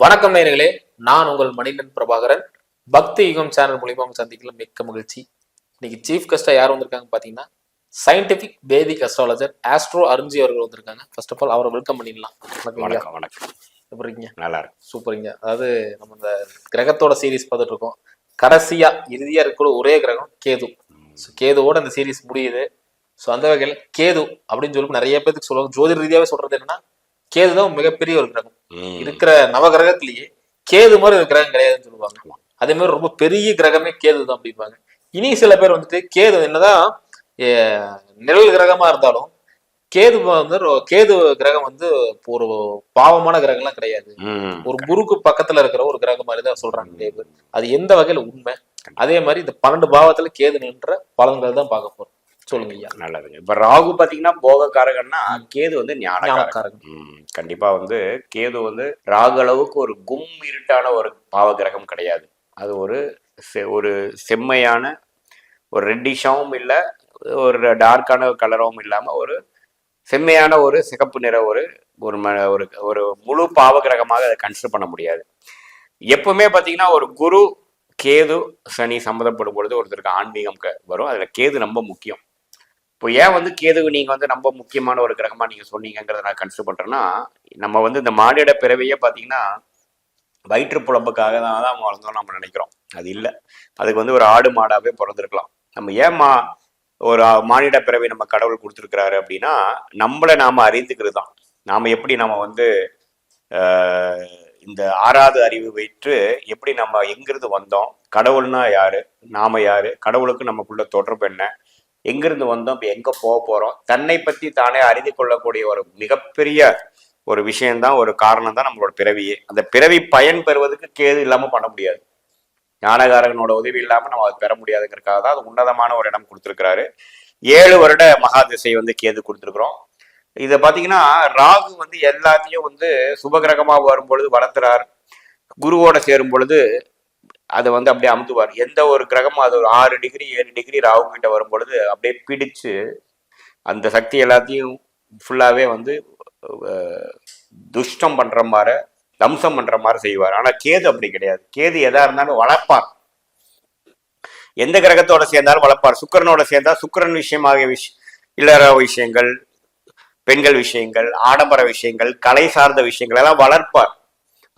வணக்கம் நேயர்களே நான் உங்கள் மணிலன் பிரபாகரன். பக்தி யுகம் சேனல் மூலியமா உங்க சந்திக்கல மிக்க மகிழ்ச்சி. இன்னைக்கு சீஃப் கெஸ்டா யார் வந்திருக்காங்க பாத்தீங்கன்னா சயின்டிபிக் வேதிக் அஸ்ட்ராலஜர் ஆஸ்ட்ரோ அருஞ்சி அவர்கள் வந்திருக்காங்க. ஃபர்ஸ்ட் ஆஃப் ஆல் அவரை வெல்கம் பண்ணிடலாம். வணக்கம். வணக்கம் எப்படி இருக்கீங்க? நல்லா இருக்கு சூப்பருங்க அதாவது நம்ம இந்த கிரகத்தோட சீரிஸ் பார்த்துட்டு இருக்கோம். கடைசியா இறுதியா இருக்கிற ஒரே கிரகம் கேது. ஸோ கேதுவோட இந்த சீரிஸ் முடியுது. ஸோ அந்த வகையில் கேது அப்படின்னு சொல்லி நிறைய பேருக்கு சொல்லுவாங்க. ஜோதிட ரீதியாவே சொல்றது என்னன்னா கேது தான் மிகப்பெரிய ஒரு கிரகம். இருக்கிற நவகிரகத்திலேயே கேது மாதிரி ஒரு கிரகம் கிடையாதுன்னு சொல்லுவாங்க. அதே மாதிரி ரொம்ப பெரிய கிரகமே கேது தான் அப்படிம்பாங்க. இனி சில பேர் வந்துட்டு கேது என்னதான் நிழல் கிரகமா இருந்தாலும் கேது வந்து கேது கிரகம் வந்து ஒரு பாவமான கிரகம்லாம் கிடையாது. ம். ஒரு குருக்கு பக்கத்துல இருக்கிற ஒரு கிரகம் மாதிரி தான் சொல்றாங்க நிறைய பேர் அது எந்த வகையில உண்மை? அதே மாதிரி இந்த பன்னெண்டு பாவத்துல கேது நின்ற பலன்கள் தான் பார்க்க போறோம். சொல்லுங்க ஐயா. நல்லதுங்க. இப்ப ராகு பாத்தீங்கன்னா போகக்காரகன்னா கேது வந்து ஞானக்காரகம் ம், கண்டிப்பா வந்து கேது வந்து ராகு அளவுக்கு ஒரு கும் இருட்டான ஒரு பாவ கிரகம் கிடையாது. அது ஒரு ஒரு செம்மையான ஒரு ரெட்டிஷாவும் இல்லை ஒரு டார்க்கான கலராகவும் இல்லாம ஒரு செம்மையான ஒரு சிகப்பு நிற ஒரு ஒரு ஒரு ஒரு முழு பாவ கிரகமாக அதை கன்சிடர் பண்ண முடியாது. எப்பவுமே பார்த்தீங்கன்னா ஒரு குரு கேது சனி சம்மந்தப்படும் பொழுது ஒருத்தருக்கு ஆன்மீகம் க- வரும். அதில் கேது ரொம்ப முக்கியம். இப்போ ஏன் வந்து கேதுவை நீங்கள் வந்து ரொம்ப முக்கியமான ஒரு கிரகமாக நீங்கள் சொன்னீங்கிறத நான் கன்சிடர் பண்ணுறேன்னா நம்ம வந்து இந்த மானிட பிறவையே பார்த்தீங்கன்னா வயிற்று புலம்புக்காக தான் தான் வளர்ந்தோம் நம்ம நினைக்கிறோம். அது இல்லை. அதுக்கு வந்து ஒரு ஆடு மாடாகவே பிறந்திருக்கலாம். நம்ம ஏன் மா ஒரு மானிட பிறவை நம்ம கடவுள் கொடுத்துருக்கிறாரு அப்படின்னா நம்மளை நாம் அறிந்துக்கிறது தான். நாம் எப்படி நம்ம வந்து இந்த ஆறாவது அறிவு வைத்து எப்படி நம்ம எங்கிருந்து வந்தோம்? கடவுள்னா யாரு? நாம யாரு? கடவுளுக்கு நமக்குள்ள தொடர்பு என்ன? எங்கிருந்து வந்தோம் இப்போ எங்க போக போறோம் தன்னை பத்தி தானே அறிந்து கொள்ளக்கூடிய ஒரு மிகப்பெரிய ஒரு விஷயம்தான் ஒரு காரணம் தான் நம்மளோட பிறவியே. அந்த பிறவி பயன் பெறுவதற்கு கேது இல்லாம பண்ண முடியாது. ஞானகாரகனோட உதவி இல்லாம நம்ம அதை பெற முடியாதுங்கிறதுக்காக தான் அது உன்னதமான ஒரு இடம் கொடுத்துருக்கிறாரு. ஏழு வருட மகா திசை வந்து கேது கொடுத்துருக்குறோம். இதை பார்த்தீங்கன்னா ராகு வந்து எல்லாத்தையும் வந்து சுபகிரகமாக வரும் பொழுது வளர்த்துறார். குருவோட சேரும் பொழுது அதை வந்து அப்படியே அமுத்துவார். எந்த ஒரு கிரகமும் அது ஒரு ஆறு டிகிரி ஏழு டிகிரி ராகு கிட்ட வரும் பொழுது அப்படியே பிடிச்சு அந்த சக்தி எல்லாத்தையும் ஃபுல்லாகவே வந்து துஷ்டம் பண்ணுற மாதிரி தம்சம் பண்ணுற மாதிரி செய்வார். ஆனால் கேது அப்படி கிடையாது. கேது எதா இருந்தாலும் வளர்ப்பார். எந்த கிரகத்தோட சேர்ந்தாலும் வளர்ப்பார். சுக்கரனோட சேர்ந்தா சுக்கிரன் விஷயமாக விஷ் இல்லற விஷயங்கள் பெண்கள் விஷயங்கள் ஆடம்பர விஷயங்கள் கலை சார்ந்த விஷயங்கள் எல்லாம் வளர்ப்பார்.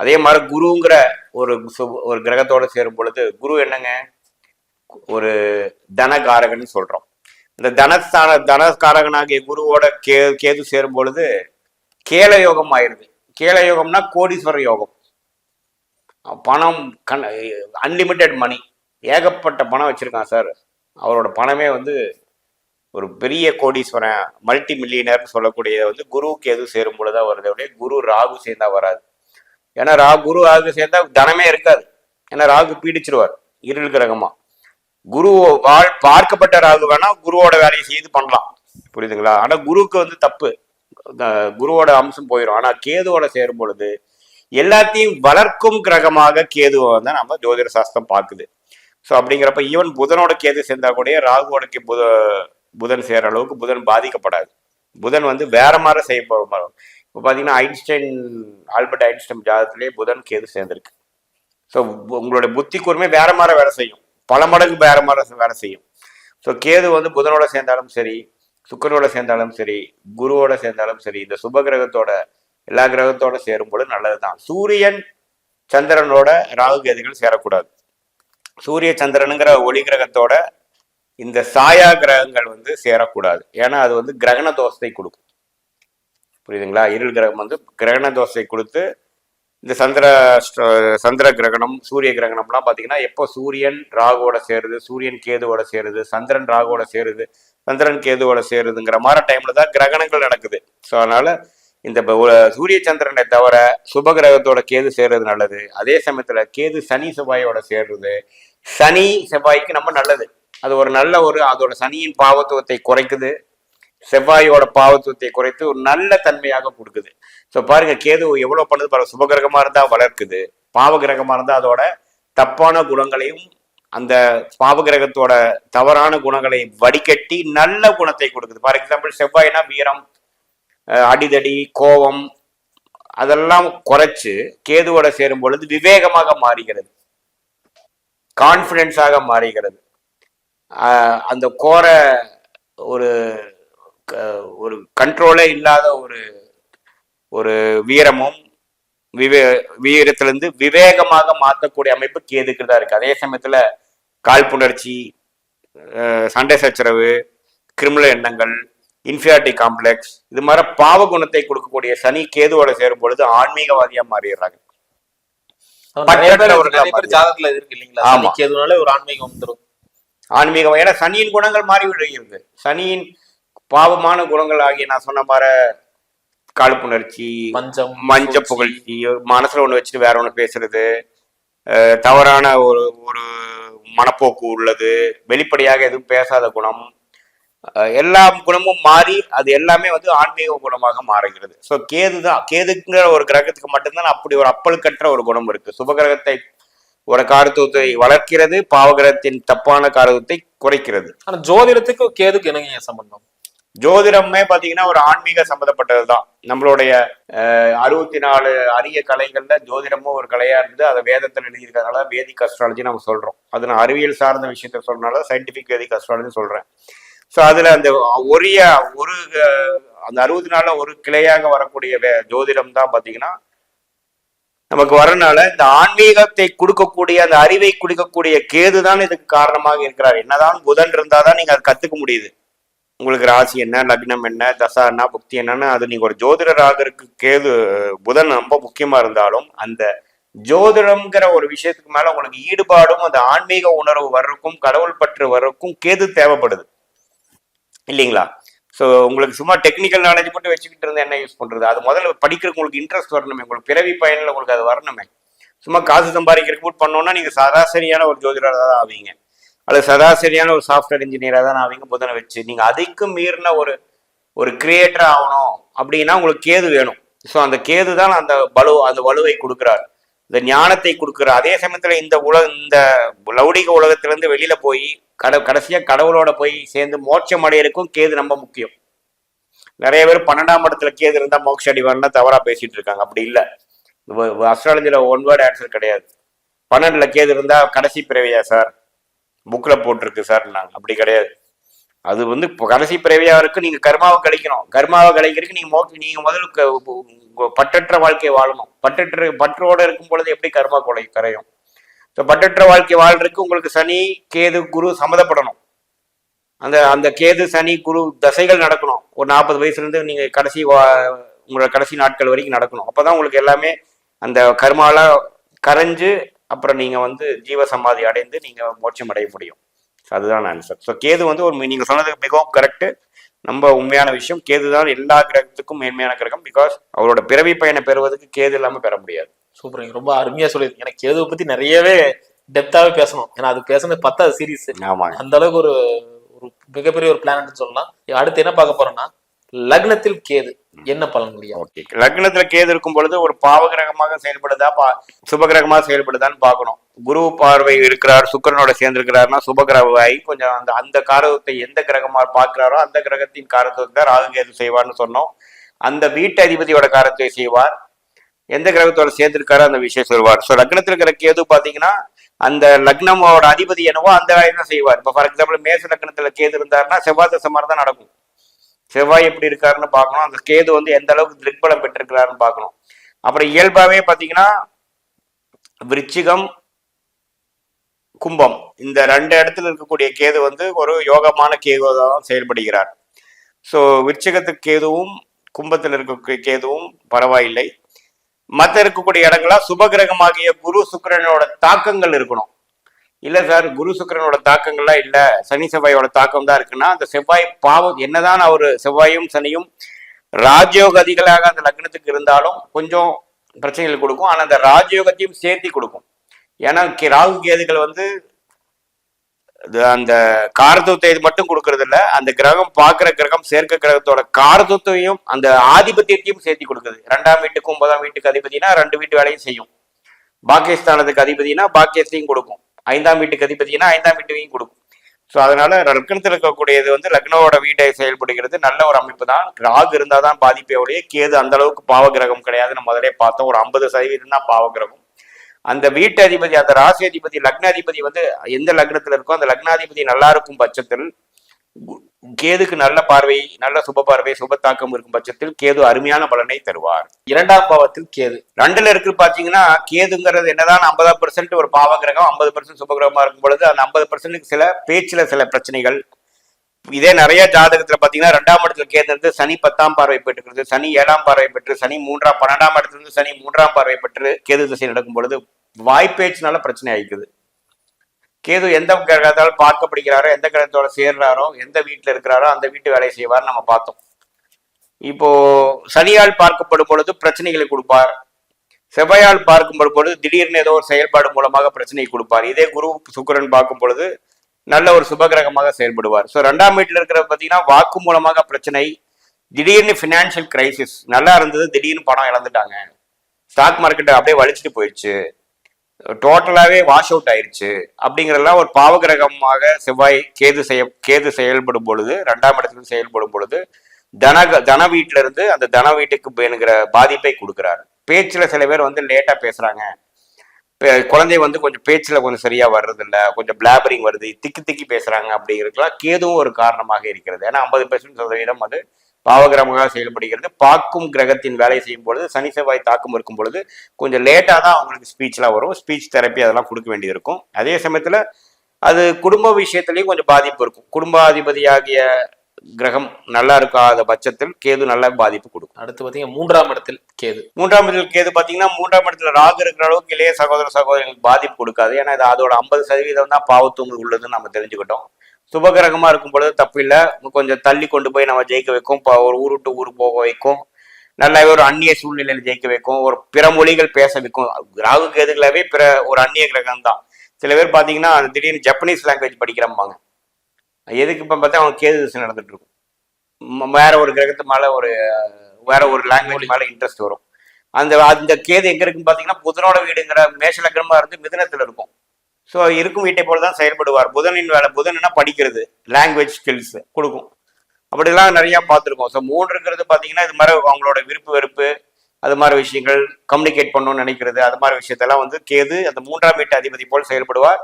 அதே மாதிரி குருங்கிற ஒரு சு- ஒரு கிரகத்தோட சேரும் பொழுது குரு என்னங்க? ஒரு தனகாரகன் சொல்றோம். இந்த தனஸ்தான தனகாரகனாகிய குருவோட கே கேது சேரும் பொழுது கேல யோகம் ஆயிருது. கேல யோகம்னா கோடீஸ்வர யோகம். பணம் கண் அன்லிமிட்டெட் மணி ஏகப்பட்ட பணம் வச்சுருக்கான் சார். அவரோட பணமே வந்து ஒரு பெரிய கோடீஸ்வரன் மல்டி மில்லியனர்னு சொல்லக்கூடிய வந்து குருவுக்கு எது சேரும் பொழுதுதான் வருது. அப்படியே குரு ராகு சேர்ந்தா வராது. ஏன்னா ரா குரு ராகு சேர்ந்தா தனமே இருக்காது. ஏன்னா ராகு பீடிச்சிருவார் இருள் கிரகமா. குரு வாழ் பார்க்கப்பட்ட ராகு வேணா குருவோட வேலையை செய்து பண்ணலாம். புரியுதுங்களா? ஆனா குருவுக்கு வந்து தப்பு. குருவோட அம்சம் போயிடும் ஆனா கேதுவோட சேரும் பொழுது எல்லாத்தையும் வளர்க்கும் கிரகமாக கேதுவை வந்து நம்ம ஜோதிட சாஸ்திரம் பார்க்குது. ஸோ அப்படிங்கிறப்ப ஈவன் புதனோட கேது சேர்ந்தா கூட ராகுவோட புத புதன் சேர அளவுக்கு புதன் பாதிக்கப்படாது. புதன் வந்து வேற மாதிரி செய்ய இப்போ பார்த்தீங்கன்னா ஐன்ஸ்டைன் ஆல்பர்ட் ஐன்ஸ்டைன் ஜாதகத்திலேயே புதன் கேது சேர்ந்திருக்கு. ஸோ உங்களுடைய புத்தி கூர்மை வேற மாதிரி வேலை செய்யும். பல மடங்கு வேற மாதிரி வேலை செய்யும். ஸோ கேது வந்து புதனோட சேர்ந்தாலும் சரி சுக்கரனோட சேர்ந்தாலும் சரி குருவோட சேர்ந்தாலும் சரி இந்த சுப கிரகத்தோட எல்லா கிரகத்தோட சேரும் பொழுது நல்லதுதான். சூரியன் சந்திரனோட ராகு கேதுகள் சேரக்கூடாது. சூரிய சந்திரனுங்கிற ஒளி கிரகத்தோட இந்த சாயா கிரகங்கள் வந்து சேரக்கூடாது. ஏன்னா அது வந்து கிரகண தோஷத்தை கொடுக்கும். புரியுதுங்களா? இருள் கிரகம் வந்து கிரகண தோசை கொடுத்து இந்த சந்திர சந்திர கிரகணம் சூரிய கிரகணம்லாம் பார்த்தீங்கன்னா எப்போ சூரியன் ராகுவோட சேருது சூரியன் கேதுவோட சேருது சந்திரன் ராகுவோட சேருது சந்திரன் கேதுவோட சேருதுங்கிற மாதிரி டைம்ல தான் கிரகணங்கள் நடக்குது. ஸோ அதனால இந்த சூரிய சந்திரனை தவிர சுப கிரகத்தோட கேது சேர்றது நல்லது. அதே சமயத்துல கேது சனி செவ்வாயோட சேர்றது சனி செவ்வாய்க்கு நம்ம நல்லது. அது ஒரு நல்ல ஒரு அதோட சனியின் பாவத்துவத்தை குறைக்குது. செவ்வாயோட பாவத்துவத்தை குறைத்து ஒரு நல்ல தன்மையாக கொடுக்குது. ஸோ பாருங்க கேது எவ்வளோ பண்ணுது? பாருங்க சுபகிரகமாக இருந்தால் வளர்க்குது. பாவகிரகமா இருந்தால் அதோட தப்பான குணங்களையும் அந்த பாவகிரகத்தோட தவறான குணங்களை வடிகட்டி நல்ல குணத்தை கொடுக்குது. ஃபார் எக்ஸாம்பிள் செவ்வாய்னா வீரம் அடிதடி கோபம் அதெல்லாம் குறைச்சு கேதுவோட சேரும் பொழுது விவேகமாக மாறுகிறது. கான்ஃபிடென்ஸாக மாறுகிறது. அந்த கோர ஒரு ஒரு கண்ட்ரோலே இல்லாத ஒரு ஒரு வீரமும் விவே வீரத்திலிருந்து விவேகமாக மாற்றக்கூடிய அமைப்பு கேதுக்கு தான் இருக்கு. அதே சமயத்துல காழ்ப்புணர்ச்சி சண்டை சச்சரவு கிரிமினல் எண்ணங்கள் இன்ஃபியாரிட்டி காம்ப்ளெக்ஸ் இது மாதிரி பாவ குணத்தை கொடுக்கக்கூடிய சனி கேதுவோட சேரும் பொழுது ஆன்மீகவாதியா மாறிடுறாங்க. ஆன்மீகம் ஏன்னா சனியின் குணங்கள் மாறி விடுகிறது சனியின் பாவமான குணங்கள் ஆகிய நான் சொன்ன மாதிரி காழ்ப்புணர்ச்சி பஞ்சம் மஞ்ச புகழ்ச்சி மனசுல ஒண்ணு வச்சுட்டு வேற ஒண்ணு பேசுறது தவறான ஒரு ஒரு மனப்போக்கு உள்ளது வெளிப்படையாக எதுவும் பேசாத குணம் எல்லா குணமும் மாறி அது எல்லாமே வந்து ஆன்மீக குணமாக மாறுகிறது. ஸோ கேது தான். கேதுங்கிற ஒரு கிரகத்துக்கு மட்டும்தான் அப்படி ஒரு அப்பழுக்கற்ற ஒரு குணம் இருக்கு. சுபகிரகத்தை ஒரு காரத்துவத்தை வளர்க்கிறது பாவகிரகத்தின் தப்பான காரத்துவத்தை குறைக்கிறது. ஆனா ஜோதிடத்துக்கு கேதுக்கு என்னங்க சம்பந்தம்? ஜோதிடமே பாத்தீங்கன்னா ஒரு ஆன்மீக சம்மந்தப்பட்டது தான் நம்மளுடைய அறுபத்தி நாலு அரிய கலைகள்ல ஜோதிடமும் ஒரு கலையா இருந்து அதை வேதத்தில் எழுதியிருக்கிறதுனால வேதிக் அஸ்ட்ராலஜி நம்ம சொல்றோம். அது நான் அறிவியல் சார்ந்த விஷயத்த சொல்றதுனால சயின்டிபிக் வேதிக் அஸ்ட்ராலஜி சொல்றேன். ஸோ அதுல அந்த ஒரிய ஒரு அந்த அறுபத்தி நாலுல ஒரு கிளையாக வரக்கூடிய வே- ஜோதிடம் தான் பாத்தீங்கன்னா நமக்கு வரனால இந்த ஆன்மீகத்தை கொடுக்கக்கூடிய அந்த அறிவை கொடுக்கக்கூடிய கேது தான் இதுக்கு காரணமாக இருக்கிறார். என்னதான் புதன் இருந்தாதான் நீங்க அதை கத்துக்க முடியுது. உங்களுக்கு ராசி என்ன லக்னம் என்ன தசா என்ன புக்தி என்னன்னு அது நீங்க ஒரு ஜோதிடராக இருக்கு கேது புதன் ரொம்ப முக்கியமாக இருந்தாலும் அந்த ஜோதிடம்ங்கிற ஒரு விஷயத்துக்கு மேலே உங்களுக்கு ஈடுபாடும் அந்த ஆன்மீக உணர்வு வர்றதுக்கும் கடவுள் பற்று வர்றதுக்கும் கேது தேவைப்படுது. இல்லைங்களா? ஸோ உங்களுக்கு சும்மா டெக்னிக்கல் நாலேஜ் மட்டும் வச்சுக்கிட்டு இருந்தால் என்ன யூஸ் பண்ணுறது அது முதல்ல படிக்கிறதுக்கு உங்களுக்கு இன்ட்ரெஸ்ட் வரணுமே. உங்களுக்கு பிறவி பயனில் உங்களுக்கு அது வரணுமே. சும்மா காசு சம்பாதிக்கிறதுக்கு மட்டும் பண்ணோன்னா நீங்கள் சராசரியான ஒரு ஜோதிடராக தான் ஆவீங்க. அல்லது சராசரியான ஒரு சாஃப்ட்வேர் இன்ஜினியராக தான் நான் அவங்க புதனை வச்சு நீங்கள் அதுக்கும் மீறின ஒரு ஒரு கிரியேட்டர் ஆகணும் அப்படின்னா உங்களுக்கு கேது வேணும். ஸோ அந்த கேது தான் அந்த பலு அந்த வலுவை கொடுக்குறார். இந்த ஞானத்தை கொடுக்குறார். அதே சமயத்தில் இந்த உலக இந்த லௌடிக உலகத்திலேருந்து வெளியில் போய் கட கடைசியாக கடவுளோட போய் சேர்ந்து மோட்சம் அடையறதுக்கும் கேது ரொம்ப முக்கியம். நிறைய பேர் பன்னெண்டாம் இடத்துல கேது இருந்தால் மோட்சம் அடிவான்னா தவறாக பேசிட்டு இருக்காங்க. அப்படி இல்லை. அஸ்ட்ராலஜியில் ஒன் வேர்டு ஆன்சர் கிடையாது. பன்னெண்டில் கேது இருந்தால் கடைசி பிறவியா சார் புக்கில் போட்டிருக்கு சார்னாங்க அப்படி கிடையாது. அது வந்து இப்போ கடைசி பிறவியாக இருக்கு நீங்கள் கர்மாவை கிடைக்கணும் கர்மாவை கிடைக்கிறதுக்கு நீங்கள் மோட்ச நீங்கள் முதல்ல பற்றற்ற வாழ்க்கையை வாழணும். பற்றற்ற பற்றோடு இருக்கும் பொழுது எப்படி கர்மா கொலை கரையும்? ஸோ பற்றற்ற வாழ்க்கை வாழ்றதுக்கு உங்களுக்கு சனி கேது குரு சம்மதப்படணும் அந்த அந்த கேது சனி குரு தசைகள் நடக்கணும். ஒரு நாற்பது வயசுலேருந்து நீங்கள் கடைசி வா- உங்களோட கடைசி நாட்கள் வரைக்கும் நடக்கணும். அப்போ தான் உங்களுக்கு எல்லாமே அந்த கர்மாலாம் கரைஞ்சு அப்புறம் நீங்க வந்து ஜீவ சமாதி அடைந்து நீங்க மோட்சம் அடைய முடியும். அதுதான் ஆன்சர் ஸோ கேது வந்து ஒரு நீங்க சொன்னது மிகவும் கரெக்ட் நம்ம உண்மையான விஷயம். கேது தான் எல்லா கிரகத்துக்கும் மேன்மையான கிரகம் பிகாஸ் அவரோட பிறவி பயனை பெறுவதற்கு கேது இல்லாம பெற முடியாது. சூப்பருங்க ரொம்ப அருமையா சொல்லிருக்கீங்க எனக்கு கேதுவை பத்தி நிறையவே டெப்தாவே பேசணும். ஏன்னா அது பேசுனது பத்தாவது சீரிஸ் ஆமாங்க. அந்த அளவுக்கு ஒரு ஒரு மிகப்பெரிய ஒரு பிளானட்னு சொல்லலாம். அடுத்து என்ன பார்க்க போறோம்னா லக்னத்தில் கேது. என்ன பலன் முடியும் ஓகே லக்னத்துல கேது இருக்கும் பொழுது ஒரு பாவகிரகமாக செயல்படுதா பா சுபகிரகமாக செயல்படுதான்னு பார்க்கணும். குரு பார்வை இருக்கிறார் சுக்கிரனோட சேர்ந்திருக்கிறாருன்னா சுபகிரகமாகி கொஞ்சம் அந்த அந்த காரகத்தை எந்த கிரகமா பார்க்கிறாரோ அந்த கிரகத்தின் காரகத்தை ராகு கேது செய்வார்னு சொன்னோம். அந்த வீட்டு அதிபதியோட காரத்தை செய்வார். எந்த கிரகத்தோட சேர்ந்திருக்காரோ அந்த விஷயம் சொல்வார். ஸோ லக்னத்தில் இருக்கிற கேது பார்த்தீங்கன்னா அந்த லக்னமோட அதிபதி என்னவோ அந்த வேலையை தான் செய்வார். இப்போ ஃபார் எக்ஸாம்பிள் மேச லக்னத்துல கேது இருந்தாருன்னா செவ்வாய் தசை மாதிரி தான் நடக்கும். செவ்வாய் எப்படி இருக்காருன்னு பார்க்கணும். அந்த கேது வந்து எந்த அளவுக்கு திருக்பலம் பெற்றிருக்கிறாருன்னு பார்க்கணும். அப்புறம் இயல்பாகவே பார்த்தீங்கன்னா விருச்சிகம் கும்பம். இந்த ரெண்டு இடத்துல இருக்கக்கூடிய கேது வந்து ஒரு யோகமான கேதுவாக செயல்படுகிறார். ஸோ விருச்சிகத்துக்கு கேதுவும் கும்பத்தில் இருக்கக்கூடிய கேதுவும் பரவாயில்லை. மற்ற இருக்கக்கூடிய இடங்களா சுபகிரகமாகிய குரு சுக்கரனோட தாக்கங்கள் இருக்கணும். இல்லை சார் குரு சுக்கரனோட தாக்கங்கள்லாம் இல்லை. சனி செவ்வாயோட தாக்கம் தான் இருக்குன்னா அந்த செவ்வாய் பாவம் என்னதான் அவர் செவ்வாயும் சனியும் ராஜயோகதிகளாக அந்த லக்னத்துக்கு இருந்தாலும் கொஞ்சம் பிரச்சனைகள் கொடுக்கும். ஆனால் அந்த ராஜயோகத்தையும் சேர்த்தி கொடுக்கும். ஏன்னா ராகு கேதுகள் வந்து அந்த காரத்துவத்தை இது மட்டும் கொடுக்கறது இல்ல அந்த கிரகம் பார்க்குற கிரகம் சேர்க்க கிரகத்தோட காரத்துவத்தையும் அந்த ஆதிபத்தியத்தையும் சேர்த்தி கொடுக்குது. ரெண்டாம் வீட்டுக்கு ஒன்பதாம் வீட்டுக்கு அதிபதினா ரெண்டு வீட்டு வேலையும் செய்யும். பாக்கியஸ்தானத்துக்கு அதிபதினா பாக்கியத்தையும் கொடுக்கும். ஐந்தாம் வீட்டுக்கு அதிபதினா ஐந்தாம் வீட்டையும் கொடுக்கும். ஸோ அதனால லக்னத்தில் இருக்கக்கூடியது வந்து லக்னோட வீட்டை செயல்படுகிறது. நல்ல ஒரு அமைப்பு தான் ராகு இருந்தால் தான் பாதிப்பே ஒழிய கேது அந்த அளவுக்கு பாவகிரகம் கிடையாது. நம்ம முதலே பார்த்தோம். ஒரு ஐம்பது சதவீதம் தான் பாவகிரகம். அந்த வீட்டு அதிபதி அந்த ராசி அதிபதி லக்னாதிபதி வந்து எந்த லக்னத்தில் இருக்கோ அந்த லக்னாதிபதி நல்லா இருக்கும் பட்சத்தில் கேதுக்கு நல்ல பார்வை நல்ல சுப பார்வை சுப தாக்கம் இருக்கும் பட்சத்தில் கேது அருமையான பலனை தருவார். இரண்டாம் பாவத்தில் கேது. ரெண்டுல இருக்கு பாத்தீங்கன்னா கேதுங்கிறது என்னதான் ஐம்பதாம் பெர்சென்ட் ஒரு பாவகிரகம் ஐம்பது பெர்சென்ட் சுபகிரகமா இருக்கும் பொழுது அந்த ஐம்பது பெர்சென்ட் சில பேச்சுல சில பிரச்சனைகள். இதே நிறைய ஜாதகத்துல பாத்தீங்கன்னா ரெண்டாம் இடத்துல கேது இருந்து சனி பத்தாம் பார்வை பெற்றுக்கிறது. சனி ஏழாம் பார்வை பெற்று சனி மூன்றாம் பன்னெண்டாம் இடத்துல இருந்து சனி மூன்றாம் பார்வை பெற்று கேது திசை நடக்கும் பொழுது வாய்ப்பேச்சுனால பிரச்சனை ஆயிக்குது. கேது எந்த கிரகத்தால் பார்க்கப்படுகிறாரோ எந்த கிரகத்தோட சேர்றாரோ எந்த வீட்டில் இருக்கிறாரோ அந்த வீட்டு வேலையை செய்வார் நம்ம பார்த்தோம். இப்போ சனியால் பார்க்கப்படும் பொழுது பிரச்சனைகளை கொடுப்பார். செவ்வாயால் பார்க்கும் பொழுது திடீர்னு ஏதோ ஒரு செயல்பாடு மூலமாக பிரச்சனை கொடுப்பார். இதே குரு சுக்கிரன் பார்க்கும் பொழுது நல்ல ஒரு சுபகிரகமாக செயல்படுவார். ஸோ ரெண்டாம் வீட்டில் இருக்கிற பார்த்தீங்கன்னா வாக்கு மூலமாக பிரச்சனை திடீர்னு ஃபினான்ஷியல் கிரைசிஸ் நல்லா இருந்தது திடீர்னு பணம் இழந்துட்டாங்க. ஸ்டாக் மார்க்கெட்டை அப்படியே வலிச்சுட்டு போயிடுச்சு. டோட்டலாகவே வாஷ் அவுட் ஆயிடுச்சு அப்படிங்கிறதெல்லாம் ஒரு பாவகிரகமாக செவ்வாய் கேது செய்ய கேது செயல்படும் பொழுது ரெண்டாம் இடத்துல செயல்படும் பொழுது தன தன வீட்டில இருந்து அந்த தன வீட்டுக்கு வேணுங்கிற பாதிப்பை கொடுக்குறாரு. பேச்சில் சில பேர் வந்து லேட்டாக பேசுறாங்க. குழந்தை வந்து கொஞ்சம் பேச்சில் கொஞ்சம் சரியா வர்றதில்ல கொஞ்சம் பிளாபரிங் வருது திக்கி திக்கி பேசுறாங்க அப்படிங்கிறதுலாம் கேதுவும் ஒரு காரணமாக இருக்கிறது. ஏன்னா ஐம்பது பெர்சன்ட் சதவீதம் அது பாவகிரகமாக செயல்படுகிறது. பார்க்கும் கிரகத்தின் வேலை செய்யும் பொழுது சனி செவ்வாய் தாக்கம் இருக்கும் பொழுது கொஞ்சம் லேட்டாக தான் அவங்களுக்கு ஸ்பீச்லாம் வரும். ஸ்பீச் தெரப்பி அதெல்லாம் கொடுக்க வேண்டியது இருக்கும். அதே சமயத்தில் அது குடும்ப விஷயத்துலையும் கொஞ்சம் பாதிப்பு இருக்கும். குடும்பாதிபதியாகிய கிரகம் நல்லா இருக்காத பட்சத்தில் கேது நல்ல பாதிப்பு கொடுக்கும். அடுத்து பாத்தீங்கன்னா மூன்றாம் இடத்தில் கேது. மூன்றாம் இடத்துல கேது பார்த்தீங்கன்னா மூன்றாம் இடத்துல ராகு இருக்கிற அளவுக்கு இளைய சகோதர சகோதரிகளுக்கு பாதிப்பு கொடுக்காது. ஏன்னா இது அதோட ஐம்பது சதவீதம் தான் பாவத்தூங்கு உள்ளதுன்னு நம்ம தெரிஞ்சுக்கிட்டோம். சுபகிரகமா இருக்கும் பொழுது தப்பில்லை. கொஞ்சம் தள்ளி கொண்டு போய் நம்ம ஜெயிக்க வைக்கும். இப்போ ஒரு ஊர் விட்டு ஊர் போக வைக்கும். நல்லாவே ஒரு அந்நிய சூழ்நிலையில ஜெயிக்க வைக்கும். ஒரு பிற மொழிகள் பேச வைக்கும். ராகு கேதுகளாவே பிற ஒரு அந்நிய கிரகம் தான். சில பேர் பார்த்தீங்கன்னா திடீர்னு ஜப்பனீஸ் லாங்குவேஜ் படிக்கிறம்பாங்க. எதுக்கு இப்போ பார்த்தா அவங்க கேது திசை நடந்துட்டு இருக்கும். வேற ஒரு கிரகத்து மேல ஒரு வேற ஒரு லாங்குவேஜ் மேல இன்ட்ரெஸ்ட் வரும். அந்த அந்த கேது எங்க இருக்குன்னு பார்த்தீங்கன்னா புதனோட வீடுங்கிற மேஷ லக்னமா இருந்து மிதுனத்துல இருக்கும். ஸோ இருக்கும் வீட்டை போல தான் செயல்படுவார். புதனின் வேலை புதன்னா படிக்கிறது லாங்குவேஜ் ஸ்கில்ஸ் கொடுக்கும். அப்படிலாம் நிறையா பார்த்துருக்கோம். ஸோ மூன்றுங்கிறது பார்த்தீங்கன்னா இது மாதிரி அவங்களோட விருப்பு வெறுப்பு அது மாதிரி விஷயங்கள் கம்யூனிகேட் பண்ணணும்னு நினைக்கிறது அது மாதிரி விஷயத்தெல்லாம் வந்து கேது அந்த மூன்றாம் வீட்டு அதிபதி போல் செயல்படுவார்.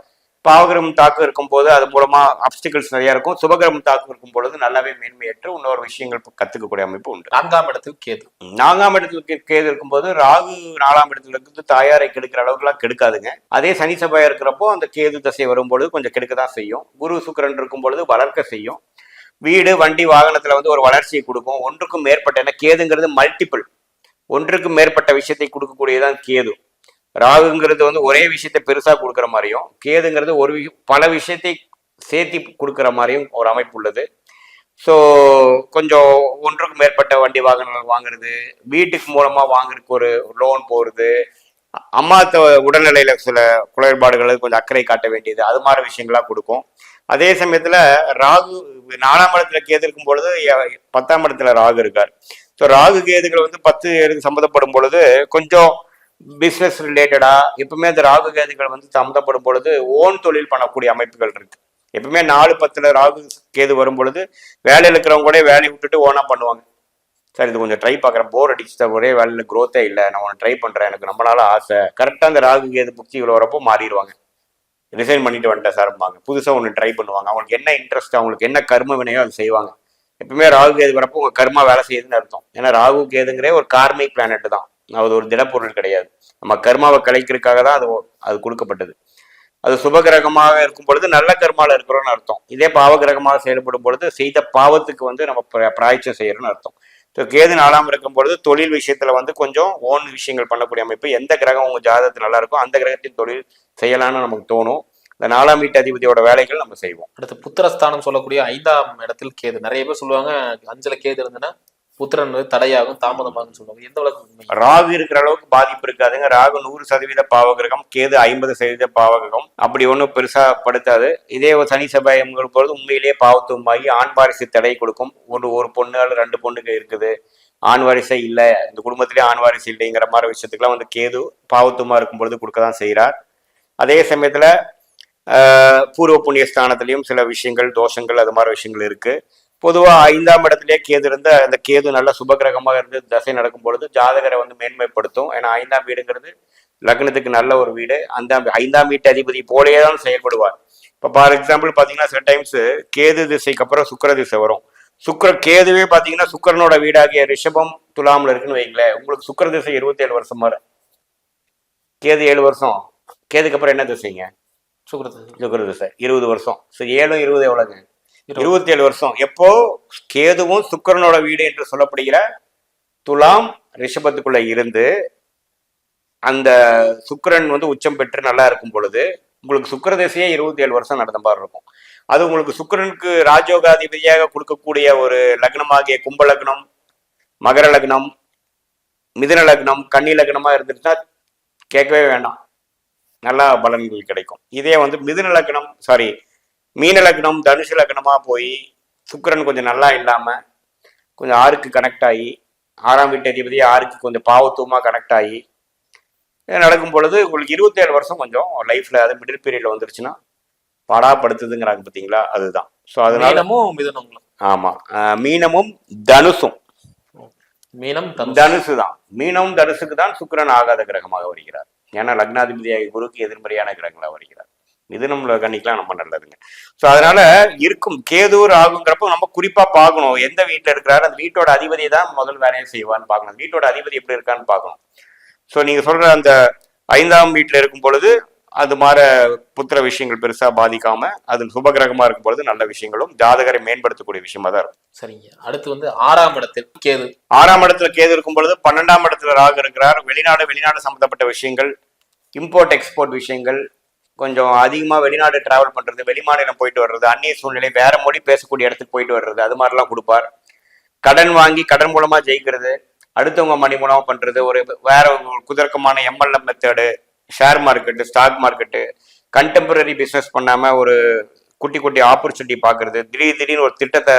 பாவகிரகம் தாக்கு இருக்கும் போது அது மூலமா அப்டிகல்ஸ் நிறைய இருக்கும். சுபகிரகம் தாக்கு இருக்கும் பொழுது நல்லாவே மேன்மையற்று இன்னொரு விஷயங்கள் கத்துக்கக்கூடிய அமைப்பு உண்டு. நான்காம் இடத்தில் கேது. நான்காம் இடத்துல கேது இருக்கும்போது ராகு நாலாம் இடத்துல இருந்து தாயாரை கெடுக்கிற அளவுக்குலாம் கெடுக்காதுங்க. அதே சனி செவ்வாய் இருக்கிறப்போ அந்த கேது தசை வரும்பொழுது கொஞ்சம் கெடுக்க தான் செய்யும். குரு சுக்கிரன் இருக்கும் பொழுது வளர்க்க செய்யும். வீடு வண்டி வாகனத்துல வந்து ஒரு வளர்ச்சியை கொடுக்கும். ஒன்றுக்கும் மேற்பட்ட ஏன்னா கேதுங்கிறது மல்டிபிள் ஒன்றுக்கும் மேற்பட்ட விஷயத்தை கொடுக்கக்கூடியதான் கேது. ராகுங்கிறது வந்து ஒரே விஷயத்தை பெருசாக கொடுக்குற மாதிரியும் கேதுங்கிறது ஒரு வி- பல விஷயத்தை சேர்த்தி கொடுக்குற மாதிரியும் ஒரு அமைப்பு உள்ளது. ஸோ கொஞ்சம் ஒன்றுக்கும் மேற்பட்ட வண்டி வாகனங்கள் வாங்குறது வீட்டுக்கு மூலமாக வாங்குறதுக்கு ஒரு லோன் போகிறது அம்மா உடல்நிலையில் சில குளறுபாடுகளுக்கு கொஞ்சம் அக்கறை காட்ட வேண்டியது அது மாதிரி விஷயங்களாக கொடுக்கும். அதே சமயத்தில் ராகு நாலாம் இடத்துல கேது இருக்கும் பொழுது பத்தாம் இடத்துல ராகு இருக்கார். ஸோ ராகு கேதுகள் வந்து பத்து சம்மந்தப்படும் பொழுது கொஞ்சம் பிஸ்னஸ் ரிலேட்டடா எப்பவுமே அந்த ராகு கேதுகள் வந்து சம்மந்தப்படும் பொழுது ஓன் தொழில் பண்ணக்கூடிய அமைப்புகள் இருக்கு. எப்பவுமே நாலு பத்துல ராகு கேது வரும் பொழுது வேலையில் இருக்கிறவங்க கூட வேலையை விட்டுட்டு ஓனா பண்ணுவாங்க. சார் இது கொஞ்சம் ட்ரை பார்க்குறேன். போர் அடிச்சுட்டா ஒரே வேலையில் க்ரோத்தே இல்லை. நான் ஒன்று ட்ரை பண்ணுறேன் எனக்கு ரொம்ப நாள் ஆசை. கரெக்டாக அந்த ராகு கேது புக்திகள் வரப்போ மாறிடுவாங்க. ரிசைன் பண்ணிட்டு வந்துட்டேன் சார்பாங்க புதுசாக ஒன்று ட்ரை பண்ணுவாங்க. அவங்களுக்கு என்ன இன்ட்ரெஸ்ட் அவங்களுக்கு என்ன கர்ம வினையோ அது செய்வாங்க. எப்பவுமே ராகு கேது வரப்போ உங்கள் கர்மா வேலை செய்யுதுன்னு அர்த்தம். ஏன்னா ராகு கேதுங்கிறே ஒரு கார்மிக் பிளானட் தான். அது ஒரு திடப்பொருள் கிடையாது. நம்ம கர்மாவை கலைக்கிறதுக்காக தான் அது அது கொடுக்கப்பட்டது. அது சுபகிரகமாக இருக்கும் பொழுது நல்ல கர்மாவில் இருக்கிறோம்னு அர்த்தம். இதே பாவகிரகமாக செயல்படும் பொழுது செய்த பாவத்துக்கு வந்து நம்ம பிராய்ச்சம் செய்யறோம்னு அர்த்தம். ஸோ கேது நாளாம் இருக்கும் பொழுது தொழில் விஷயத்துல வந்து கொஞ்சம் ஓன் விஷயங்கள் பண்ணக்கூடிய அமைப்பு எந்த கிரகம் உங்க ஜாதகத்தில் நல்லா இருக்கோ அந்த கிரகத்தின் தொழில் செய்யலாம்னு நமக்கு தோணும். இந்த நாலாம் வீட்டு அதிபதியோட வேலைகள் நம்ம செய்வோம். அடுத்து புத்திரஸ்தானம் சொல்லக்கூடிய ஐந்தாம் இடத்தில் கேது. நிறைய பேர் சொல்லுவாங்க அஞ்சல கேது இருந்ததுன்னா புத்திரன் வந்து தடையாகும் தாமதமாகும் சொல்லுவாங்க. எந்த அளவுக்கு ராகு இருக்கிற அளவுக்கு பாதிப்பு இருக்காதுங்க. ராகு நூறு சதவீத பாவகிரகம் கேது ஐம்பது சதவீத பாவகிரகம். அப்படி ஒன்றும் பெருசா படுத்தாது. இதே ஒரு சனி சபாயம் பொழுது உண்மையிலேயே பாவத்துவமாகி ஆண் வாரிசு தடை கொடுக்கும். ஒரு ஒரு பொண்ணு அல்லது ரெண்டு பொண்ணுக்கு இருக்குது. ஆண் வாரிசே இல்லை. இந்த குடும்பத்திலே ஆண் வாரிசு இல்லைங்கிற மாதிரி விஷயத்துக்குலாம் வந்து கேது பாவத்துவமா இருக்கும் பொழுது கொடுக்க தான் செய்கிறார். அதே சமயத்துல ஆஹ் பூர்வ புண்ணிய ஸ்தானத்திலையும் சில விஷயங்கள் தோஷங்கள் அது மாதிரி விஷயங்கள் இருக்கு. பொதுவா ஐந்தாம் இடத்திலே கேது இருந்த அந்த கேது நல்ல சுபகிரகமாக இருந்து தசை நடக்கும் பொழுது ஜாதகரை வந்து மேன்மைப்படுத்தும். ஏன்னா ஐந்தாம் வீடுங்கிறது லக்னத்துக்கு நல்ல ஒரு வீடு. அந்த ஐந்தாம் வீட்டு அதிபதி போலேயே தான் செயல்படுவார். இப்போ ஃபார் எக்ஸாம்பிள் பார்த்தீங்கன்னா சில டைம்ஸ் கேது திசைக்கு அப்புறம் சுக்கிர திசை வரும். சுக்கிர கேதுவே பார்த்தீங்கன்னா சுக்கிரனோட வீடாகிய ரிஷபம் துலாம்ல இருக்குன்னு வைங்களேன். உங்களுக்கு சுக்கிர திசை இருபத்தி ஏழு வருஷம் வர கேது ஏழு வருஷம். கேதுக்கு அப்புறம் என்ன திசைங்க? சுக்கிரத்து சுக்கிர திசை. இருபது வருஷம். சரி ஏழும் இருபது எவ்வளோங்க. இருபத்தி ஏழு வருஷம். எப்போ கேதுவும் சுக்கரனோட வீடு என்று சொல்லப்படுகிற துலாம் ரிஷபத்துக்குள்ள இருந்து அந்த சுக்கரன் வந்து உச்சம் பெற்று நல்லா இருக்கும் பொழுது உங்களுக்கு சுக்கர திசையே இருபத்தி ஏழு வருஷம் நடந்த மாதிரி இருக்கும். அது உங்களுக்கு சுக்கிரனுக்கு ராஜயோகாதிபதியாக கொடுக்கக்கூடிய ஒரு லக்னமாகிய கும்ப லக்னம் மகர லக்னம் மிதன லக்னம் கன்னி லக்னமா இருந்துச்சுன்னா கேட்கவே வேண்டாம். நல்லா பலன்கள் கிடைக்கும். இதே வந்து மிதுன லக்னம் சாரி மீன லக்னம் தனுசு லக்னமா போய் சுக்கிரன் கொஞ்சம் நல்லா இல்லாம கொஞ்சம் ஆறுக்கு கனெக்ட் ஆகி ஆறாம் வீட்டு அதிபதி ஆறுக்கு கொஞ்சம் பாவத்துவமா கனெக்ட் ஆகி நடக்கும் பொழுது உங்களுக்கு இருபத்தேழு வருஷம் கொஞ்சம் லைஃப்ல அது மிடில் பீரியட்ல வந்துருச்சுன்னா பாடாப்படுத்துதுங்கிறாங்க பார்த்தீங்களா? அதுதான். ஸோ அதனால மீனமும் மிதுனங்களும். ஆமா. அஹ் மீனமும் தனுசும். மீனம் தனுசு. தான் மீனம் தனுசுக்கு தான் சுக்கிரன் ஆகாத கிரகமாக வருகிறார். ஏன்னா லக்னாதிபதியாகி குருக்கு எதிர்மறையான கிரகங்களா வருகிறார். மிதுனம்ல கண்ணிக்கலாம் நம்ம நல்லதுங்க. ஸோ அதனால இருக்கும் கேதூர் ஆகுங்கிறப்ப நம்ம குறிப்பா பார்க்கணும். எந்த வீட்டில் இருக்கிறாரு? அந்த வீட்டோட அதிபதி தான் முதல் வேலையை செய்வான்னு பார்க்கணும். வீட்டோட அதிபதி எப்படி இருக்கான்னு பார்க்கணும். ஸோ நீங்க சொல்ற அந்த ஐந்தாம் வீட்டில் இருக்கும் பொழுது அது மாதிரி புத்திர விஷயங்கள் பெருசா பாதிக்காம அது சுபகிரகமா இருக்கும் பொழுது நல்ல விஷயங்களும் ஜாதகரை மேம்படுத்தக்கூடிய விஷயமா தான் இருக்கும். சரிங்க. அடுத்து வந்து ஆறாம் இடத்தில் கேது. ஆறாம் இடத்துல கேது இருக்கும் பொழுது பன்னெண்டாம் இடத்துல ராகு இருக்கிறார். வெளிநாடு வெளிநாடு சம்பந்தப்பட்ட விஷயங்கள் இம்போர்ட் எக்ஸ்போர்ட் விஷயங்கள் கொஞ்சம் அதிகமாக வெளிநாடு டிராவல் பண்ணுறது வெளிமாநிலம் போயிட்டு வர்றது அந்நிய சூழ்நிலை வேற மொழி பேசக்கூடிய இடத்துக்கு போயிட்டு வர்றது அது மாதிரிலாம் கொடுப்பார். கடன் வாங்கி கடன் மூலமாக ஜெயிக்கிறது அடுத்தவங்க மணி மூலமாக பண்ணுறது ஒரு வேற ஒரு குதர்க்கமான MLM method share market stock market contemporary business பண்ணாமல் ஒரு குட்டி குட்டி ஆப்பர்ச்சுனிட்டி பார்க்குறது திடீர் திடீர்னு ஒரு திட்டத்தை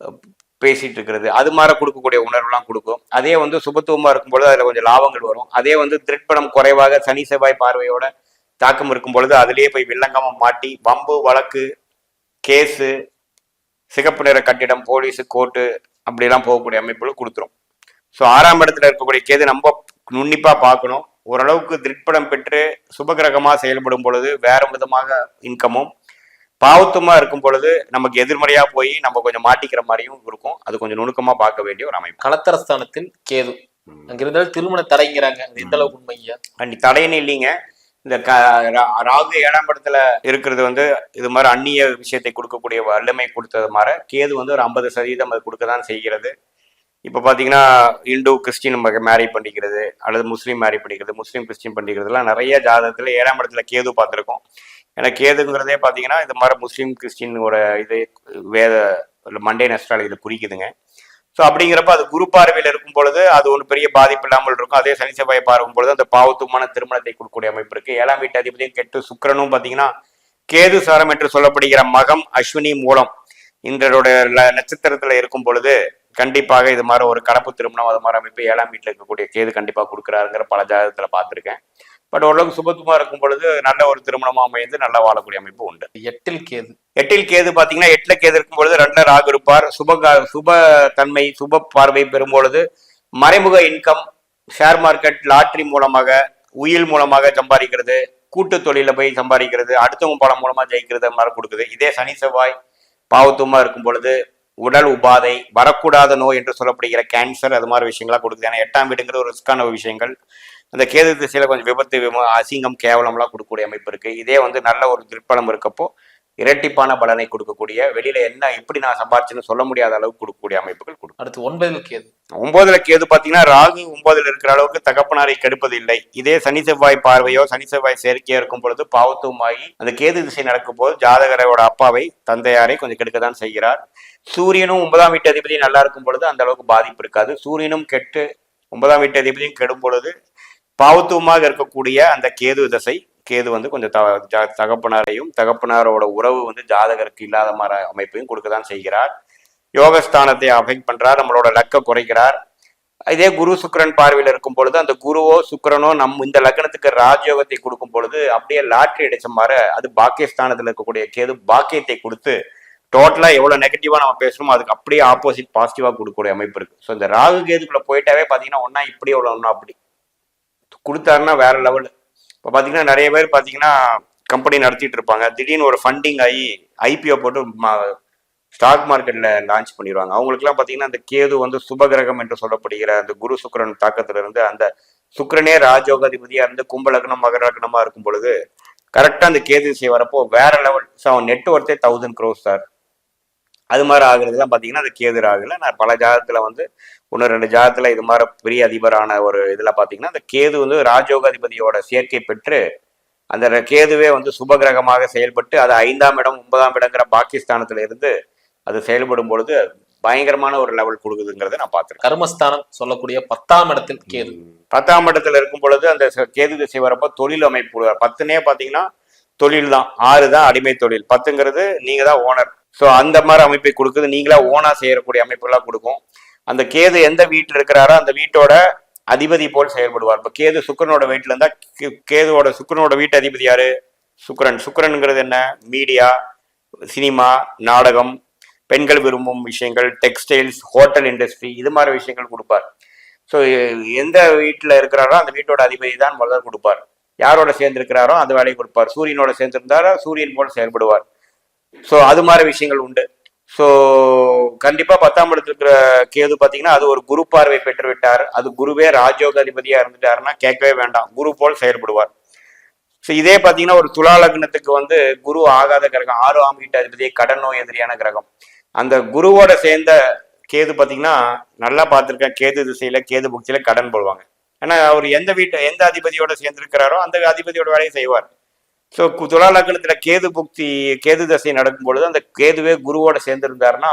அஹ், பேசிட்டு இருக்கிறது அது மாதிரி கொடுக்கக்கூடிய உணர்வுலாம் கொடுக்கும். அதே வந்து சுபத்துவமாக இருக்கும்பொழுது அதில் கொஞ்சம் லாபங்கள் வரும். அதே வந்து திருட்பணம் குறைவாக சனி செவ்வாய் பார்வையோட தாக்கம் இருக்கும் பொழுது அதுலயே போய் வில்லங்கமா மாட்டி வம்பு வழக்கு கேஸு சிகப்பு நிற கட்டிடம் போலீஸ் கோர்ட்டு அப்படிலாம் போகக்கூடிய அமைப்புகள் கொடுத்துரும். ஸோ ஆறாம் இடத்துல இருக்கக்கூடிய கேது நம்ம நுண்ணிப்பா பார்க்கணும். ஓரளவுக்கு திருப்படம் பெற்று சுபகிரகமா செயல்படும் பொழுது வேற விதமாக இன்கமும் பாவத்துமா இருக்கும் பொழுது நமக்கு எதிர்மறையா போய் நம்ம கொஞ்சம் மாட்டிக்கிற மாதிரியும் இருக்கும். அது கொஞ்சம் நுணுக்கமா பார்க்க வேண்டிய ஒரு அமைப்பு. களத்தரஸ்தானத்தில் கேது. அங்கிருந்தாலும் திருமண தடைங்கிறாங்க. எந்த அளவுக்கு உண்மையா அண்ட் தடையன்னு இல்லைங்க. இந்த க ரா- ராகு ஏழாம் இடத்துல இருக்கிறது வந்து இது மாதிரி அந்நிய விஷயத்தை கொடுக்கக்கூடிய வல்லமை கொடுத்தது மாதிரி கேது வந்து ஒரு ஐம்பது சதவீதம் அது கொடுக்க தான் செய்கிறது. இப்போ பார்த்தீங்கன்னா இந்து கிறிஸ்டின் மேரி பண்ணிக்கிறது அல்லது முஸ்லீம் மேரி பண்ணிக்கிறது முஸ்லீம் கிறிஸ்டின் பண்ணிக்கிறதுலாம் நிறைய ஜாதகத்தில் ஏழாம் இடத்துல கேது பார்த்துருக்கோம். ஏன்னா கேதுங்கிறதே பார்த்தீங்கன்னா இது மாதிரி முஸ்லீம் கிறிஸ்டினோட இது வேத மண்டே நஸ்ட்ரால் குறிக்குதுங்க. ஸோ அப்படிங்கிறப்ப அது குரு பார்வையில் இருக்கும் பொழுது அது ஒன்றும் பெரிய பாதிப்பு இல்லாமல் இருக்கும். அதே சனி செவ்வாயை பார்க்கும் பொழுது அந்த பாவத்துமான திருமணத்தை கொடுக்கக்கூடிய அமைப்பு இருக்கு. ஏழாம் வீட்டு அதிபதியும் கெட்டு சுக்கரனும் பார்த்தீங்கன்னா கேது சாரம் என்று சொல்லப்படுகிற மகம் அஸ்வினி மூலம் இன்றோட நட்சத்திரத்துல இருக்கும் பொழுது கண்டிப்பாக இது மாதிரி ஒரு கலப்பு திருமணம் அது மாதிரி அமைப்பு ஏழாம் வீட்டில் இருக்கக்கூடிய கேது கண்டிப்பாக கொடுக்குறாருங்கிற பல ஜாதகத்தில் பார்த்துருக்கேன். பட் ஓரளவுக்கு சுபத்துவமா இருக்கும் பொழுது நல்ல ஒரு திருமணமா அமைந்து நல்லா வாழக்கூடிய அமைப்பு உண்டு. எட்டில் கேது. எட்டில் கேது பாத்தீங்கன்னா எட்டுல கேது இருக்கும் பொழுது ரெண்டுல ராகு இருப்பார். சுப சுப தன்மை சுப பார்வை பெறும் பொழுது மறைமுக இன்கம் ஷேர் மார்க்கெட் லாட்ரி மூலமாக உயில் மூலமாக சம்பாதிக்கிறது கூட்டு தொழில போய் சம்பாதிக்கிறது அடுத்தவங்க பணம் மூலமா ஜெயிக்கிறது மாதிரி கொடுக்குது. இதே சனி செவ்வாய் பாவத்துவமா இருக்கும் பொழுது உடல் உபாதை வரக்கூடாத நோய் என்று சொல்லப்படுகிற கேன்சர் அது மாதிரி விஷயங்களா கொடுக்குது. ஏன்னா எட்டாம் வீடுங்கிற ஒரு ரிஸ்கான விஷயங்கள். அந்த கேது திசையில கொஞ்சம் விபத்து விம- அசிங்கம் கேவலம்லாம் கொடுக்கக்கூடிய அமைப்பு இருக்கு. இதே வந்து நல்ல ஒரு திருப்பலம் இருக்கப்போ இரட்டிப்பான பலனை கொடுக்கக்கூடிய வெளியில என்ன எப்படி நான் சம்பாரிச்சுன்னு சொல்ல முடியாத அளவுக்கு கொடுக்கக்கூடிய அமைப்புகள் கொடுக்கும். அடுத்து ஒன்பதில் கேது. ஒன்பதுல கேது பாத்தீங்கன்னா ராகு ஒன்பதுல இருக்கிற அளவுக்கு தகப்பனாரை கெடுப்பது இல்லை. இதே சனி செவ்வாய் பார்வையோ சனி செவ்வாய் சேர்க்கையோ இருக்கும் பொழுது பாவத்துவமாகி அந்த கேது திசை நடக்கும் போது ஜாதகரோட அப்பாவை தந்தையாரை கொஞ்சம் கெடுக்க தான் செய்கிறார். சூரியனும் ஒன்பதாம் வீட்டு அதிபதி நல்லா இருக்கும் பொழுது அந்த அளவுக்கு பாதிப்பு இருக்காது. சூரியனும் கெட்டு ஒன்பதாம் வீட்டு அதிபதியும் கெடும் பொழுது பாவத்துவமாக இருக்கக்கூடிய அந்த கேது தசை கேது வந்து கொஞ்சம் த- ஜா- தகப்பனாரையும் தகப்பனாரோட உறவு வந்து ஜாதகருக்கு இல்லாத மாதிரி அமைப்பையும் கொடுக்க தான் செய்கிறார். யோகஸ்தானத்தை அஃபெக்ட் பண்ணுறார் நம்மளோட லக்க குறைக்கிறார். இதே குரு சுக்கிரன் பார்வையில் இருக்கும் பொழுது அந்த குருவோ சுக்கிரனோ நம் இந்த லக்னத்துக்கு ராஜயோகத்தை கொடுக்கும் பொழுது அப்படியே லாட்ரி அடிச்ச மாதிரி அது பாக்கியஸ்தானத்தில் இருக்கக்கூடிய கேது பாக்கியத்தை கொடுத்து டோட்டலாக எவ்வளோ நெகட்டிவாக நம்ம பேசணுமோ அதுக்கு அப்படியே ஆப்போசிட் பாசிட்டிவாக கொடுக்கக்கூடிய அமைப்பு இருக்குது ஸோ இந்த ராகு கேதுக்குள்ளே போயிட்டாவே பார்த்தீங்கன்னா ஒன்றா இப்படி எவ்வளோ ஒன்றா அப்படி. கொடுத்தாருன்னா வேற லெவல் இப்போ பார்த்தீங்கன்னா நிறைய பேர் பார்த்தீங்கன்னா கம்பெனி நடத்திட்டு இருப்பாங்க. திடீர்னு ஒரு ஃபண்டிங் ஆகி ஐபிஓ போட்டு ஸ்டாக் மார்க்கெட்ல லான்ச் பண்ணிடுவாங்க. அவங்களுக்குலாம் பார்த்தீங்கன்னா அந்த கேது வந்து சுபகிரகம் என்று சொல்லப்படுகிற அந்த குரு சுக்கரன் தாக்கத்திலிருந்து அந்த சுக்கரனே ராஜோகாதிபதியாக இருந்து கும்பலக்னம் மகர லக்னமா இருக்கும் பொழுது கரெக்டாக அந்த கேது திசை வரப்போ வேற லெவல் ஸோ அவன் நெட்ஒர்த்தே தௌசண்ட் க்ரோஸ் சார் அது மாதிரி ஆகுறதுலாம் பாத்தீங்கன்னா அது கேது ராகுல நான் பல ஜாதகத்துல வந்து ஒன்று ரெண்டு ஜாதகத்துல இது மாதிரி பெரிய அதிபரான ஒரு இதுல பாத்தீங்கன்னா அந்த கேது வந்து ராஜோகாதிபதியோட சேர்க்கை பெற்று அந்த கேதுவே வந்து சுபகிரகமாக செயல்பட்டு அது ஐந்தாம் இடம் ஒன்பதாம் இடங்கிற பாகிஸ்தானத்துல இருந்து அது செயல்படும் பொழுது பயங்கரமான ஒரு லெவல் கொடுக்குதுங்கிறத நான் பார்த்திருக்கேன். கர்மஸ்தானம் சொல்லக்கூடிய பத்தாம் இடத்தில் கேது. பத்தாம் இடத்துல இருக்கும் பொழுது அந்த கேது திசை வரப்போ தொழில் அமைப்பு பத்துனே பாத்தீங்கன்னா தொழில் தான் ஆறு தான் அடிமை தொழில். பத்துங்கிறது நீங்க தான் ஓனர் ஸோ அந்த மாதிரி அமைப்பை கொடுக்குது. நீங்களா ஓனா செய்யக்கூடிய அமைப்புலாம் கொடுக்கும். அந்த கேது எந்த வீட்டில் இருக்கிறாரோ அந்த வீட்டோட அதிபதி போல் செயல்படுவார். இப்போ கேது சுக்கிரனோட வீட்டில் இருந்தால் கே- கேதுவோட சுக்கிரனோட வீட்டு அதிபதி யாரு? சுக்கிரன். சுக்கரனுங்கிறது என்ன? மீடியா சினிமா நாடகம் பெண்கள் விரும்பும் விஷயங்கள் டெக்ஸ்டைல்ஸ் ஹோட்டல் இண்டஸ்ட்ரி இது மாதிரி விஷயங்கள் கொடுப்பார். ஸோ எந்த வீட்டில் இருக்கிறாரோ அந்த வீட்டோட அதிபதி தான் முதல் கொடுப்பார். யாரோட சேர்ந்திருக்கிறாரோ அந்த வேலையை கொடுப்பார். சூரியனோட சேர்ந்திருந்தாரோ? சூரியன் போல செயல்படுவார். ஸோ அது மாதிரி விஷயங்கள் உண்டு. ஸோ கண்டிப்பாக பத்தாம் இடத்துல இருக்கிற கேது பார்த்தீங்கன்னா அது ஒரு குரு பார்வை பெற்று விட்டார். அது குருவே ராஜயோக அதிபதியாக இருந்துட்டாருன்னா கேட்கவே வேண்டாம். குரு போல் செயல்படுவார். ஸோ இதே பார்த்தீங்கன்னா ஒரு துலா லக்னத்துக்கு வந்து குரு ஆகாத கிரகம் ஆறு ஆம் வீட்டு அதிபதியை கடன் நோய் எதிரியான கிரகம். அந்த குருவோட சேர்ந்த கேது பார்த்தீங்கன்னா நல்லா பார்த்துருக்கேன். கேது திசையில கேது புக்தியில கடன் போடுவாங்க. ஏன்னா அவர் எந்த வீட்டை எந்த அதிபதியோட சேர்ந்திருக்கிறாரோ அந்த அதிபதியோட வேலையை செய்வார். ஸோ துலா லக்னத்துல கேது புக்தி கேது தசை நடக்கும் பொழுது அந்த கேதுவே குருவோட சேர்ந்திருந்தாருன்னா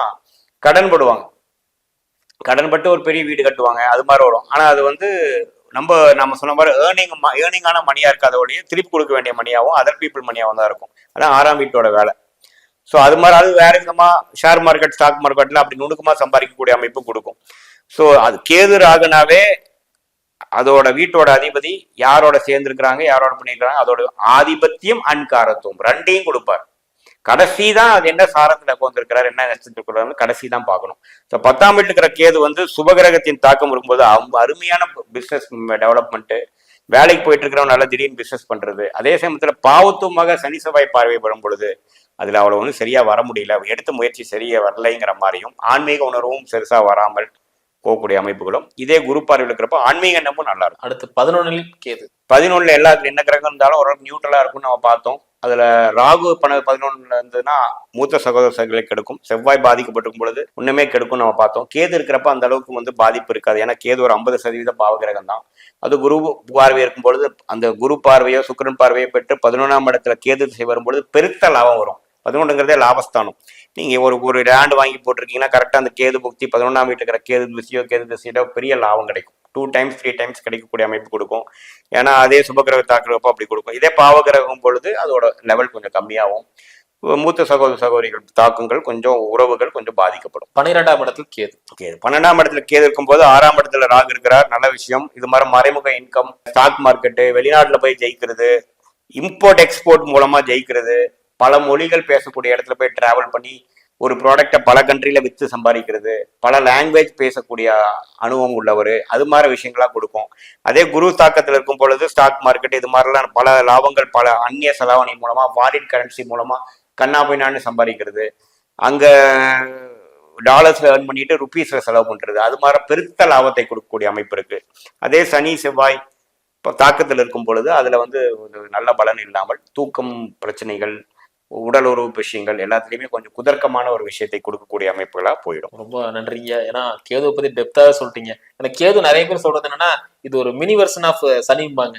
கடன் படுவாங்க. கடன் பட்டு ஒரு பெரிய வீடு கட்டுவாங்க அது மாதிரி வரும். ஆனால் அது வந்து நம்ம நம்ம சொன்ன மாதிரி ஏர்னிங் ஏர்னிங்கான மணியாக இருக்காத ஒழிய திருப்பி கொடுக்க வேண்டிய மணியாகவும் அதர் பீப்புள் மணியாகவும் தான் இருக்கும். அதான் ஆறாம் வீட்டோட வேலை. ஸோ அது மாதிரி அது வேற விதமாக ஷேர் மார்க்கெட் ஸ்டாக் மார்க்கெட்டில் அப்படி நுணுக்கமாக சம்பாதிக்கக்கூடிய அமைப்பு கொடுக்கும். ஸோ அது கேது ராகுனாவே அதோட வீட்டோட அதிபதி யாரோட சேர்ந்திருக்கிறாங்க யாரோட பண்ணியிருக்கிறாங்க அதோட ஆதிபத்தியம் அன்காரத்துவம் ரெண்டையும் கொடுப்பார். கடைசி தான் அது என்ன சாரத்துல உட்காந்துருக்கிறார் என்ன நட்சத்திரம் கடைசி தான் பார்க்கணும். ஸோ பத்தாம் வீட்டில் இருக்கிற கேது வந்து சுபகிரகத்தின் தாக்கம் இருக்கும்போது அவங்க அருமையான பிசினஸ் டெவலப்மெண்ட்டு வேலைக்கு போயிட்டு இருக்கிறவங்க நல்லா திடீர்னு பிசினஸ் பண்றது. அதே சமயத்துல பாவத்துவமாக சனி செவ்வாய் பார்வைப்படும் பொழுது அதுல அவ்வளவு ஒன்றும் சரியா வர முடியல. எடுத்த முயற்சி சரியா வரலைங்கிற மாதிரியும் ஆன்மீக உணர்வும் சரிசாக வராமல் போகக்கூடிய அமைப்புகளும் இதே குரு பார்வையில் இருக்கிறப்ப ஆன்மீக எண்ணமும் நல்லா இருக்கும். அடுத்து பதினொன்னில் கேது. பதினொன்னுல எல்லாத்துல என்ன கிரகம் இருந்தாலும் ஓரளவுக்கு நியூட்ரலா இருக்கும்னு நம்ம பார்த்தோம். அதுல ராகு பண பதினொன்னுல இருந்ததுன்னா மூத்த சகோதர கெடுக்கும். செவ்வாய் பாதிக்கப்பட்டிருக்கும் பொழுது ஒண்ணுமே கெடுக்கும் நம்ம பார்த்தோம். கேது இருக்கிறப்ப அந்த அளவுக்கு வந்து பாதிப்பு இருக்காது. ஏன்னா கேது ஒரு ஐம்பது சதவீத பாவகிரகம் தான். அது குரு பார்வை இருக்கும் பொழுது அந்த குரு பார்வையோ சுக்கிரன் பார்வையோ பெற்று பதினொன்றாம் இடத்துல கேது திசை வரும்பொழுது பெருத்த லாபம் வரும். பதினொன்றுங்கிறதே லாபஸ்தானம். நீங்க ஒரு ஒரு லேண்ட் வாங்கி போட்டிருக்கீங்கன்னா கரெக்டா அந்த கேது புக்தி பதினொன்றாம் வீட்டுல இருக்கிற கேது திசையோ கேது திசையோ பெரிய லாபம் கிடைக்கும். டூ டைம்ஸ் த்ரீ டைம்ஸ் கிடைக்கக்கூடிய அமைப்பு கொடுக்கும். ஏன்னா அதே சுபகிரக தாக்குறப்போ அப்படி கொடுக்கும். இதே பாவகிரகம் பொழுது அதோட லெவல் கொஞ்சம் கம்மியாகும். மூத்த சகோதர சகோதரிகள் தாக்கங்கள் கொஞ்சம் உறவுகள் கொஞ்சம் பாதிக்கப்படும். பன்னிரெண்டாம் இடத்தில் கேது. கேது. பன்னெண்டாம் இடத்துல கேது இருக்கும்போது ஆறாம் இடத்துல ராகு இருக்கிறார். நல்ல விஷயம். இது மாதிரி மறைமுக இன்கம் ஸ்டாக் மார்க்கெட்டு வெளிநாட்டுல போய் ஜெயிக்கிறது இம்போர்ட் எக்ஸ்போர்ட் மூலமா ஜெயிக்கிறது பல மொழிகள் பேசக்கூடிய இடத்துல போய் டிராவல் பண்ணி ஒரு ப்ராடக்டை பல கண்ட்ரியில் விற்று சம்பாதிக்கிறது பல லாங்குவேஜ் பேசக்கூடிய அனுபவம் உள்ளவர் அது மாதிரி விஷயங்களா கொடுக்கும். அதே குரு தாக்கத்தில் இருக்கும் பொழுது ஸ்டாக் மார்க்கெட் இது மாதிரிலாம் பல லாபங்கள் பல அந்நிய செலாவணி மூலமாக ஃபாரின் கரன்சி மூலமாக கண்ணா பின்னான்னு சம்பாதிக்கிறது. அங்கே டாலர்ஸில் ஏர்ன் பண்ணிட்டு ருப்பீஸில் செலவு பண்ணுறது அது மாதிரி பெருத்த லாபத்தை கொடுக்கக்கூடிய அமைப்பு இருக்குது அதே சனி செவ்வாய் இப்போ தாக்கத்தில் இருக்கும் பொழுது அதில் வந்து நல்ல பலன் இல்லாமல் தூக்கம் பிரச்சனைகள் உடல் உறவு விஷயங்கள் எல்லாத்துலயுமே கொஞ்சம் குதர்க்கமான ஒரு விஷயத்தை கொடுக்கக்கூடிய அமைப்புகளா போயிடும். ரொம்ப நன்றிங்க. ஏன்னா கேதுவை பத்தி டெப்தாவே சொல்லிட்டீங்க. ஏன்னா கேது நிறைய பேர் சொல்றது என்னன்னா இது ஒரு மினி வெர்ஷன் ஆஃப் சனிம்பாங்க.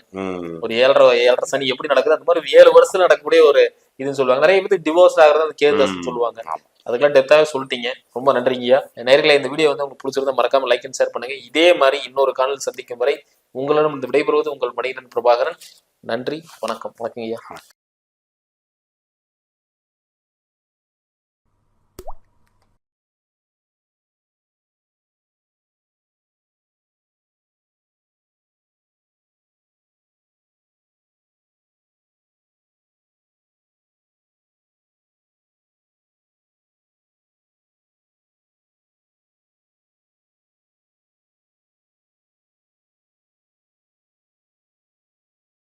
ஒரு ஏழரை ஏழரை சனி எப்படி நடக்குது அந்த மாதிரி ஏழு வருஷத்துல நடக்கக்கூடிய ஒரு இதுன்னு சொல்லுவாங்க. நிறைய பேர் டிவோர்ஸ் ஆகுறது அந்த கேது சொல்லுவாங்க. அதுக்கெல்லாம் டெப்தாவே சொல்லிட்டீங்க. ரொம்ப நன்றிங்கய்யா. நேர்களை இந்த வீடியோ வந்து உங்களுக்கு பிடிச்சிருந்தா மறக்காம லைக் அண்ட் ஷேர் பண்ணுங்க. இதே மாதிரி இன்னொரு காணொலி சந்திக்கும் வரை உங்களிடம் இந்த விடைபெறுவது உங்கள் மணிகண்டன் பிரபாகரன். நன்றி வணக்கம். வணக்கங்கய்யா.